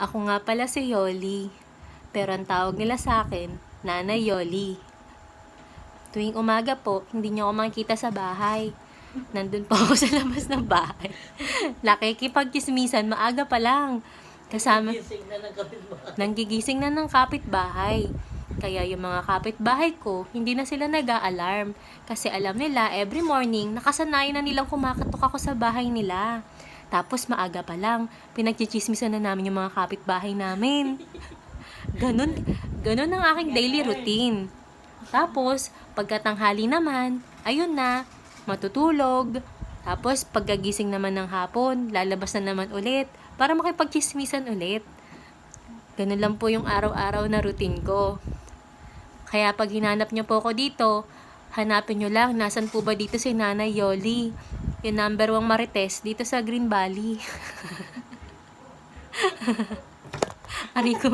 Ako nga pala si Yoli. Pero ang tawag nila sa akin, Nanay Yoli. Tuwing umaga po, hindi niyo ako makikita sa bahay. Nandun po ako sa labas ng bahay. Nakikipagkismisan, maaga pa lang. Kasama, Gising na ng kapitbahay. nanggigising na ng kapitbahay. Kaya yung mga kapitbahay ko, hindi na sila nag-a-alarm. Kasi alam nila, every morning, nakasanayan na nilang kumakatok ako sa bahay nila. Tapos maaga pa lang, pinagchichismisan na namin yung mga kapitbahay namin. Ganun, ganun ang aking daily routine. Tapos, pagkatanghali naman, ayun na, matutulog. Tapos, pagkagising naman ng hapon, lalabas na naman ulit para makipagchismisan ulit. Ganun lang po yung araw-araw na routine ko. Kaya pag hinanap niyo po ako dito, hanapin niyo lang, nasan po ba dito si Nanay Yoli? Yung number one marites dito sa Green Valley. Ari ko.